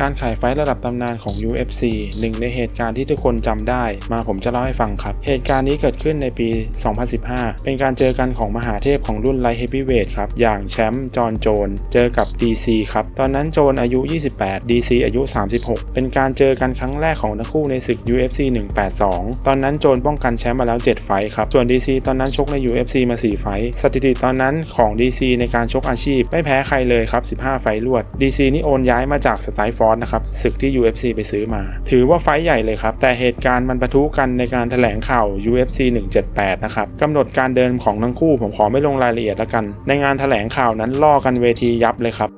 การขายไฟท์ระดับตำนานของ UFC หนึ่งในเหตุการณ์ที่ทุกคนจำได้ มาผมจะเล่าให้ฟังครับ เหตุการณ์นี้เกิดขึ้นในปี 2015 เป็นการเจอกันของมหาเทพของรุ่นไลท์เฮฟวีเวทครับ อย่างแชมป์จอห์นโจน เจอกับ DC ครับ ตอนนั้นโจนอายุ 28 DC อายุ 36 เป็นการเจอกันครั้งแรกของทั้งคู่ในศึก UFC 182 ตอนนั้นโจนป้องกันแชมป์มาแล้ว 7 ไฟท์ครับ ส่วน DC ตอนนั้นชกใน UFC มา 4 ไฟท์สถิติตอนนั้นของ DC ในการชกอาชีพ ไม่แพ้ใครเลยครับ 15 ไฟท์รวด DC นี่โอนย้ายมาจากสไตล์ฟอร์นะครับศึกที่ UFC ไปซื้อมา ถือว่าไฟใหญ่เลยครับ แต่เหตุการณ์มันปะทุกันในการแถลงข่าว UFC 178 นะครับกำหนดการเดินของทั้งคู่ผมขอไม่ลงรายละเอียดแล้วกัน ในงานแถลงข่าวนั้นล่อกันเวทียับเลยครับ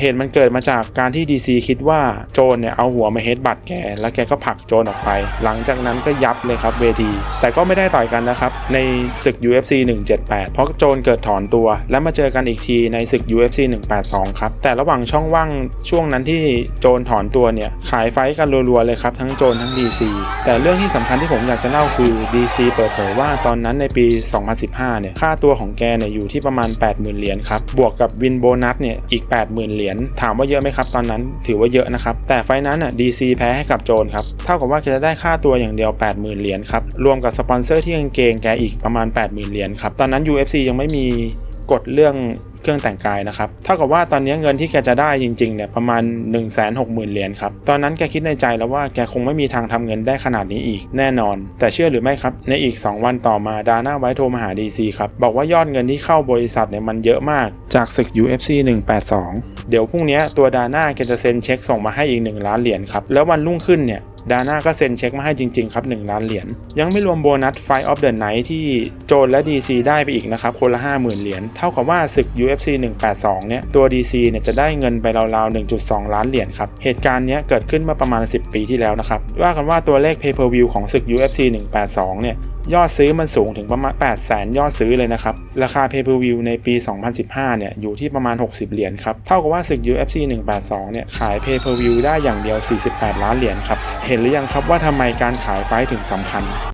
เหตุมันเกิดมาจากการที่ DC คิดว่าโจนเนี่ยเอาหัวมาเฮดบัตแก แล้วแกก็ผลักโจนออกไป หลังจากนั้นก็ยับเลยครับเวที แต่ก็ไม่ได้ต่อยกันนะครับในศึก UFC 178 เพราะโจนเกิดถอนตัว แล้วมาเจอกันอีกทีในศึก UFC 182 ครับ แต่ระหว่างช่องว่างช่วงนั้นที่โจนถอนตัวเนี่ยขายไฟกันรัวๆเลยครับทั้งโจนทั้ง DC แต่เรื่องที่สำคัญที่ผมอยากจะเล่าคือ DC เปิดเผยว่าตอนนั้นในปี 2015 เนี่ยค่าตัวของแกเนี่ยอยู่ที่ประมาณ 80,000 เหรียญครับบวกกับวินโบนัสเนี่ยอีก 80,000 เหรียญถามว่าเยอะไหมครับตอนนั้นถือว่าเยอะนะครับ แต่ไฟนั้นอะ DC แพ้ให้กับโจนครับ เท่ากับว่าแกจะได้ค่าตัวอย่างเดียว 80,000 เหรียญครับ รวมกับสปอนเซอร์ที่กางเกงแกอีกประมาณ 80,000 เหรียญครับ ตอนนั้น UFC ยังไม่มีกฎเรื่อง เครื่องแต่งกายนะครับเท่ากับว่าตอนนี้เงินที่แกจะได้จริงๆเนี่ยประมาณ 1 6 0 0 0 0เหรียญครับตอนนั้นแกคิดในใจแล้วว่าแกคงไม่มีทางทำเงินได้ขนาดนี้อีกแน่นอน แต่เชื่อหรือไม่ครับในอีก 2 วันต่อมาดาน่าไว้โทรมาหา DC ครับบอกว่ายอดเงินที่เข้าบริษัทเนี่ยมันเยอะมากจากศึก UFC 182 เดี๋ยวพรุ่งนี้ตัวดาน่าแกจะเซ็นเช็คส่งมาให้อีก 1 ล้านเหรียญครับแล้ววันรุ่งขึ้นเนี่ย ดาน่าก็เซ็นเช็คมาให้จริง ๆ ครับ 1 ล้านเหรียญ ยังไม่รวมโบนัสไฟออฟเดอะไนท์ที่โจนและ DC ได้ไปอีกนะครับ คนละ 50,000 เหรียญ เท่ากับว่าศึก UFC 182 เนี่ย ตัว DC เนี่ยจะได้เงินไปราวๆ 1.2 ล้านเหรียญครับ เหตุการณ์เนี้ยเกิดขึ้นเมื่อประมาณ 10 ปีที่แล้วนะครับ ว่ากันว่าตัวเลข Pay Per View ของศึก UFC 182 เนี่ย ยอดซื้อมันสูงถึงประมาณ8 0 0 0 0 0 ยอดซื้อเลยนะครับ ราคา Pay Per View ในปี 2015 เนี่ย อยู่ที่ประมาณ 60 เหรียญครับ เท่ากับว่าศึก UFC 182 เนี่ย ขาย Pay Per View ได้อย่างเดียว 48 ล้านเหรียญครับ เห็นหรือยังครับว่าทำไมการขายไฟถึงสำคัญ